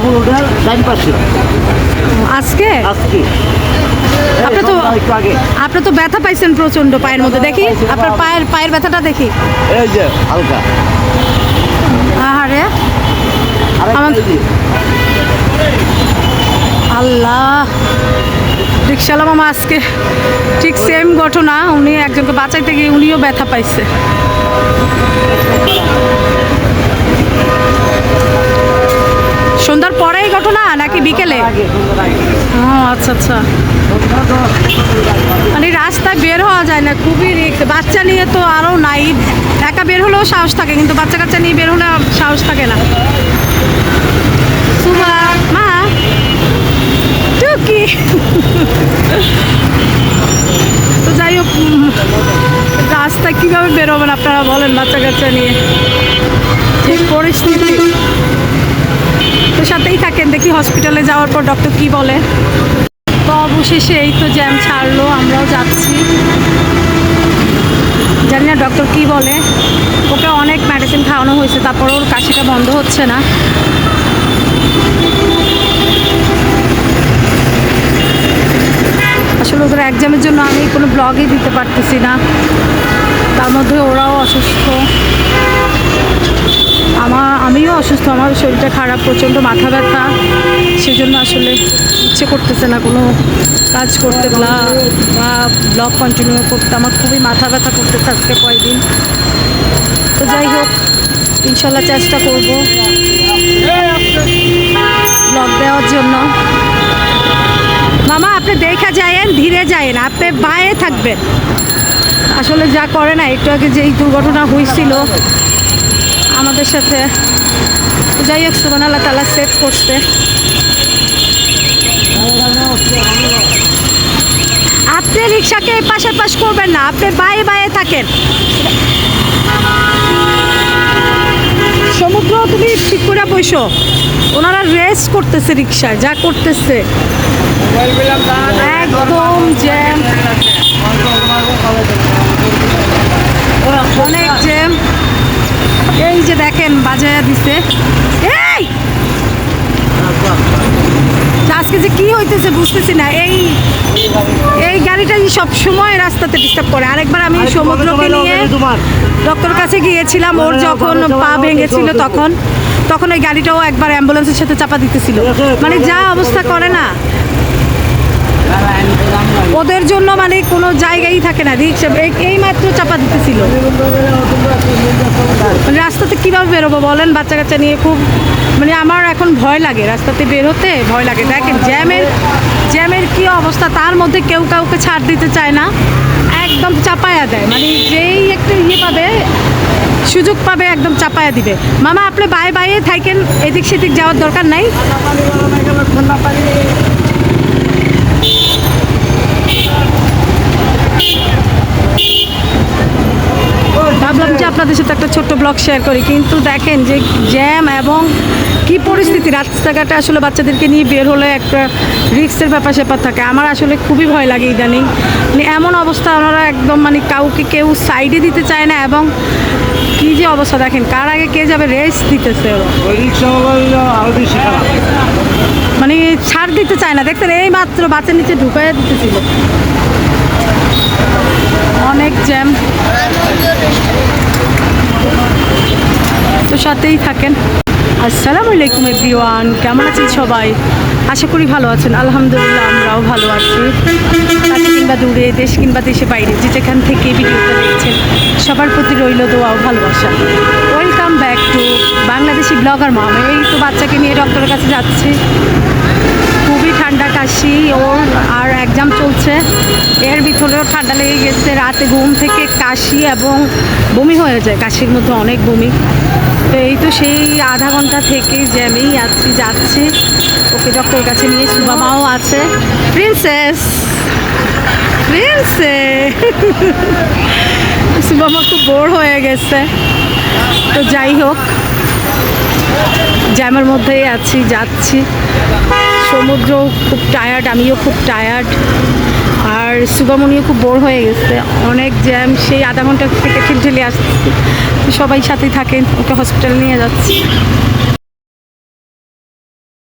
Abul hotel ডাইন পাশে আজকে? আজকে। আপনি তো একটু আগে। আপনি তো ব্যথা পাইছেন প্রচণ্ড পায়ের মধ্যে। দেখি আপনার পায়ের পায়ের ব্যথাটা দেখি। এই যে হালকা। আহারে। আল্লাহ। রিক্সাওয়ালা মামা আজকে ঠিক সেম ঘটনা। উনি একজনকে বাঁচাইতে গিয়ে উনিও ব্যথা পাইছে। সন্ধ্যার পরেই ঘটনা নাকি বিকেলে? ও আচ্ছা আচ্ছা। মানে রাস্তায় বের হওয়া যায় না, খুবই রিস্ক বাচ্চা নিয়ে তো আরও নাই। একা বের হলেও সাহস থাকে, কিন্তু বাচ্চা কাচ্চা নিয়ে বের হলে সাহস থাকে না। তো যাই হোক রাস্তায় কীভাবে বেরোবেন আপনারা বলেন বাচ্চা কাচ্চা নিয়ে? দেখি হসপিটালে যাওয়ার পর ডক্টর কি বলে। তো অবশেষে এই তো জ্যাম ছাড়লো, আমরাও যাচ্ছি। জানি না ডক্টর কি বলে। ওকে অনেক মেডিসিন খাওয়ানো হয়েছে তারপর ওর কাশিটা বন্ধ হচ্ছে না। আসলে ওদের এক্সামের জন্য আমি কোনো ব্লগই দিতে পারতেছি না। তার মধ্যে ওরাও অসুস্থ। অসুস্থ, আমার শরীরটা খারাপ, প্রচণ্ড মাথা ব্যথা। সেজন্য আসলে ইচ্ছে করতেছে না কোনো কাজ করতে, বা বা ব্লগ কন্টিনিউ করতে। আমার খুবই মাথা ব্যথা করতেছে আজকে কয়েকদিন। তো যাই হোক, ইনশাল্লাহ চেষ্টা করব ব্লগ দেওয়ার জন্য। মামা, আপনি দেখা যায়েন, ধীরে যায়েন, আপনি বায়ে থাকবেন। আসলে যা করে না, একটু আগে যে এই দুর্ঘটনা হয়েছিল, আমাদের সাথে যাই হোক সুবান আল্লাহ তালা সেভ করছে। আপনি রিক্সাকে পাশে পাশ করবেন না আপনি বায়ে বায়ে থাকেন। সমুদ্র তুমি ঠিক করে বসো। ওনারা রেস করতেছে রিক্সায় যা করতেছে। একদম জ্যাম অনেক জ্যাম এই যে দেখেন বাজায়া দিছে এই আজকে যে কি হইতেছে বুঝতেছি না। এই এই গাড়িটা সব সময় রাস্তাতে ডিস্টার্ব করে। আরেকবার আমি সমুদ্রকে নিয়ে ডক্টর কাছে গিয়েছিলাম ওর যখন পা ভেঙেছিল তখন তখন ওই গাড়িটাও একবার অ্যাম্বুলেন্সের সাথে চাপা দিতেছিল। মানে যা অবস্থা করে না। ওদের জন্য মানে কোনো জায়গাই থাকে না, রিক্সা, এই- মাত্র চাপা দিতেছিল। মানে রাস্তাতে কীভাবে বেরোবো বলেন? বাচ্চা কাচ্চা নিয়ে খুব মানে আমার এখন ভয় লাগে রাস্তাতে বের হতে ভয় লাগে। দেখেন, জ্যামের জ্যামের কী অবস্থা, তার মধ্যে কেউ কাউকে ছাড় দিতে চায় না, একদম চাপায়া দেয়। মানে যেই একটু ইয়ে পাবে, সুযোগ পাবে, একদম চাপায়া দিবে। মামা, আপনি বাই বাইয়ে থাকেন এদিক সেদিক যাওয়ার দরকার নাই ভাবলাম যে আপনাদের সাথে একটা ছোট্ট ব্লগ শেয়ার করি। কিন্তু দেখেন যে জ্যাম এবং কি পরিস্থিতি রাস্তাঘাটে আসলে বাচ্চাদেরকে নিয়ে বের হলে একটা রিক্সের ব্যাপার স্যাপার থাকে। আমার আসলে খুবই ভয় লাগে ইদানিং। মানে এমন অবস্থা ওনারা একদম মানে কাউকে কেউ সাইডে দিতে চায় না এবং কি যে অবস্থা দেখেন কার আগে কে যাবে রেস দিতেছে মানে ছাড় দিতে চায় না। দেখতেন এই মাত্র বাচ্চা নিচে ঢুকাইয়া দিতেছিল। অনেক জ্যাম তো সাথেই থাকেন। আসসালামু আলাইকুম এভরিওয়ান, কেমন আছেন সবাই? আশা করি ভালো আছেন। আলহামদুলিল্লাহ, আমরাও ভালো আছি। কিংবা দূরে, দেশ কিংবা দেশে বাইরে, যে যেখান থেকে ভিডিওটা দেখছেন, সবার প্রতি রইল দোয়া ও ভালোবাসা। Welcome back to Bangladeshi blogger mom. এই তো বাচ্চাকে নিয়ে ডক্টরের কাছে যাচ্ছি। ঠান্ডা কাশি ওর আর এক্সাম চলছে। এর ভিতরেও ঠান্ডা লেগে গেছে, রাতে ঘুম থেকে কাশি এবং বমি হয়ে যায়, কাশির মধ্যে অনেক বমি। তো এই তো সেই আধা ঘণ্টা থেকে জ্যামেই আছি, যাচ্ছি। ওকে ডক্টরের কাছে নিয়ে সুবামাও আছে। প্রিন্সেস প্রিন্সে সুবামা খুব বোর হয়ে গেছে। তো যাই হোক, জ্যামের মধ্যেই আছি, যাচ্ছি। সমুদ্র খুব টায়ার্ড আমিও খুব টায়ার্ড আর সুবামনিও খুব বোর হয়ে গেছে। অনেক জ্যাম সেই আধা ঘণ্টা থেকে ঠেলে আসছি। সবাই সাথে থাকেন, ওকে হসপিটাল নিয়ে যাচ্ছি।